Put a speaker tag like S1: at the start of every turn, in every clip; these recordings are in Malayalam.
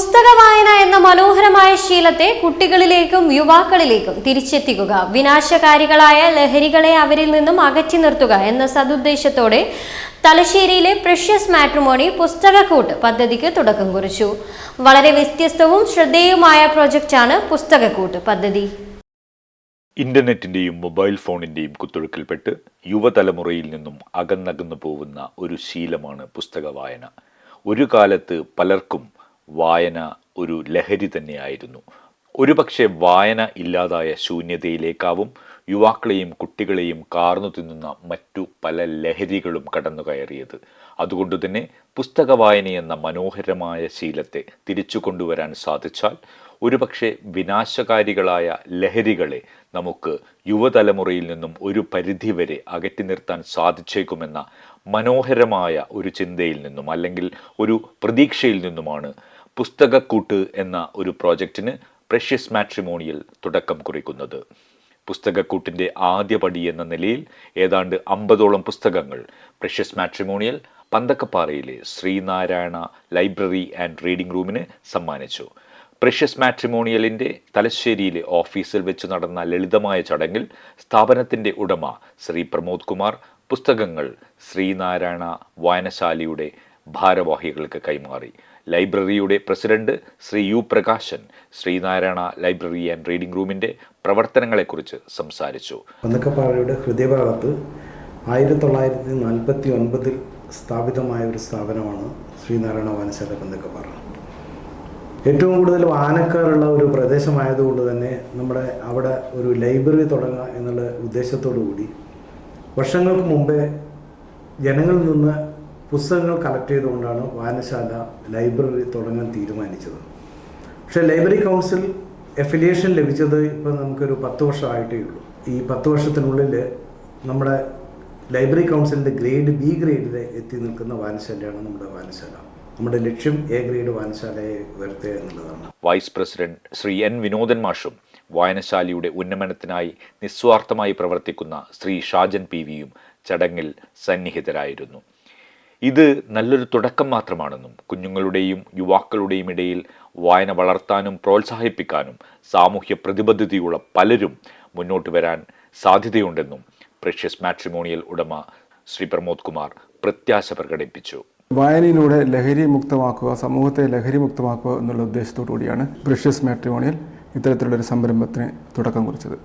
S1: പുസ്തക വായന എന്ന മനോഹരമായ ശീലത്തെ കുട്ടികളിലേക്കും യുവാക്കളിലേക്കും തിരിച്ചെത്തിക്കുക. വിനാശകാരികളായ ലഹരികളെ അവരിൽ നിന്നും അകറ്റി നിർത്തുക എന്ന സതുദ്ദേശത്തോടെ തലശ്ശേരിയിലെ പ്രഷ്യസ് മാട്രിമോണി പുസ്തകക്കൂട്ട് പദ്ധതിക്ക് തുടക്കം കുറിച്ചു. വളരെ വ്യത്യസ്തവും ശ്രദ്ധേയവുമായ പ്രൊജക്റ്റാണ് പുസ്തകക്കൂട്ട് പദ്ധതി.
S2: ഇന്റർനെറ്റിന്റെയും മൊബൈൽ ഫോണിന്റെയും കുത്തൊഴുക്കിൽപ്പെട്ട് യുവതലമുറയിൽ നിന്നും അകന്നകന്നു പോകുന്ന ഒരു ശീലമാണ് പുസ്തക വായന ഒരു കാലത്ത് പലർക്കും വായന ഒരു ലഹരി തന്നെയായിരുന്നു. ഒരുപക്ഷെ വായന ഇല്ലാതായ ശൂന്യതയിലേക്കാവും യുവാക്കളെയും കുട്ടികളെയും കാർന്നു തിന്നുന്ന മറ്റു പല ലഹരികളും കടന്നു കയറിയത് അതുകൊണ്ടുതന്നെ പുസ്തക വായനയെന്ന മനോഹരമായ ശീലത്തെ തിരിച്ചു കൊണ്ടുവരാൻ സാധിച്ചാൽ ഒരുപക്ഷെ വിനാശകാരികളായ ലഹരികളെ നമുക്ക് യുവതലമുറയിൽ നിന്നും ഒരു പരിധിവരെ അകറ്റി നിർത്താൻ സാധിച്ചേക്കുമെന്ന മനോഹരമായ ഒരു ചിന്തയിൽ നിന്നും അല്ലെങ്കിൽ ഒരു പ്രതീക്ഷയിൽ നിന്നുമാണ് പുസ്തകക്കൂട്ട് എന്ന ഒരു പ്രോജക്റ്റിന് പ്രഷ്യസ് മാട്രിമോണിയൽ തുടക്കം കുറിക്കുന്നത്. പുസ്തകക്കൂട്ടിന്റെ ആദ്യപടി എന്ന നിലയിൽ ഏതാണ്ട് അമ്പതോളം പുസ്തകങ്ങൾ പ്രഷ്യസ് മാട്രിമോണിയൽ പന്തക്കപ്പാറയിലെ ശ്രീനാരായണ ലൈബ്രറി ആൻഡ് റീഡിംഗ് റൂമിന് സമ്മാനിച്ചു. പ്രഷ്യസ് മാട്രിമോണിയലിന്റെ തലശ്ശേരിയിലെ ഓഫീസിൽ വെച്ച് നടന്ന ലളിതമായ ചടങ്ങിൽ സ്ഥാപനത്തിന്റെ ഉടമ ശ്രീ പ്രമോദ് കുമാർ പുസ്തകങ്ങൾ ശ്രീനാരായണ വായനശാലയുടെ ഭാരവാഹികൾക്ക് കൈമാറി. ലൈബ്രറിയുടെ president Shri U Prakashan Sreenarayana library and reading റൂമിന്റെ പ്രവർത്തനങ്ങളെക്കുറിച്ച് സംസാരിച്ചു.
S3: പന്തക്കപ്പാറയുടെ ഹൃദയഭാഗത്ത് ആയിരത്തി തൊള്ളായിരത്തി നാൽപ്പത്തി ഒൻപതിൽ സ്ഥാപിതമായ ഒരു സ്ഥാപനമാണ് ശ്രീനാരായണ വായനശാല പന്തക്കപ്പാറ ഏറ്റവും കൂടുതൽ വായനക്കാരുള്ള ഒരു പ്രദേശമായതുകൊണ്ട് തന്നെ നമ്മുടെ അവിടെ ഒരു ലൈബ്രറി തുടങ്ങുക എന്നുള്ള ഉദ്ദേശത്തോടു കൂടി വർഷങ്ങൾക്ക് മുമ്പേ ജനങ്ങളിൽ നിന്ന് പുസ്തകങ്ങൾ കളക്ട് ചെയ്തുകൊണ്ടാണ് വായനശാല ലൈബ്രറി തുടങ്ങാൻ തീരുമാനിച്ചത്. പക്ഷേ ലൈബ്രറി കൗൺസിൽ എഫിലിയേഷൻ ലഭിച്ചത് ഇപ്പം നമുക്കൊരു പത്ത് വർഷമായിട്ടേ ഉള്ളൂ. ഈ പത്ത് വർഷത്തിനുള്ളിൽ നമ്മുടെ ലൈബ്രറി കൗൺസിലിന്റെ ഗ്രേഡ് ബി ഗ്രേഡിൽ എത്തി നിൽക്കുന്ന വായനശാലയാണ് നമ്മുടെ വായനശാല. നമ്മുടെ ലക്ഷ്യം എ ഗ്രേഡ് വായനശാലയെ ഉയർത്തുക എന്നുള്ളതാണ്.
S2: Vice president Shri N Vinodan മാഷും വായനശാലയുടെ ഉന്നമനത്തിനായി നിസ്വാർത്ഥമായി പ്രവർത്തിക്കുന്ന ശ്രീ ഷാജൻ പി വിയും ചടങ്ങിൽ സന്നിഹിതരായിരുന്നു. ഇത് നല്ലൊരു തുടക്കം മാത്രമാണെന്നും കുഞ്ഞുങ്ങളുടെയും യുവാക്കളുടെയും ഇടയിൽ വായന വളർത്താനും പ്രോത്സാഹിപ്പിക്കാനും സാമൂഹ്യ പ്രതിബദ്ധതയുള്ള പലരും മുന്നോട്ട് വരാൻ സാധ്യതയുണ്ടെന്നും പ്രഷ്യസ് മാട്രിമോണിയൽ ഉടമ ശ്രീ പ്രമോദ് കുമാർ പ്രത്യാശ പ്രകടിപ്പിച്ചു.
S4: വായനയിലൂടെ ലഹരി മുക്തമാക്കുക സമൂഹത്തെ ലഹരി മുക്തമാക്കുക എന്നുള്ള ഉദ്ദേശത്തോടു കൂടിയാണ് ബ്രിഷ്യസ് മാട്രിമോണിയൽ ഇത്തരത്തിലുള്ളൊരു സംരംഭത്തിന് തുടക്കം കുറിച്ചത്.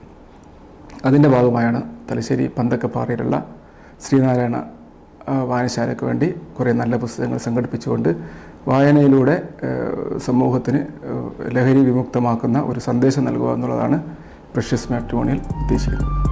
S4: അതിന്റെ ഭാഗമായാണ് തലശ്ശേരി പന്തക്കപ്പാറയിലുള്ള ശ്രീനാരായണ വായനശാലയ്ക്ക് വേണ്ടി കുറേ നല്ല പുസ്തകങ്ങൾ സംഘടിപ്പിച്ചുകൊണ്ട് വായനയിലൂടെ സമൂഹത്തിന് ലഹരി വിമുക്തമാക്കുന്ന ഒരു സന്ദേശം നൽകുക എന്നുള്ളതാണ് പ്രഷ്യസ് മാട്രിമോണിയിൽ ഉദ്ദേശിക്കുന്നത്.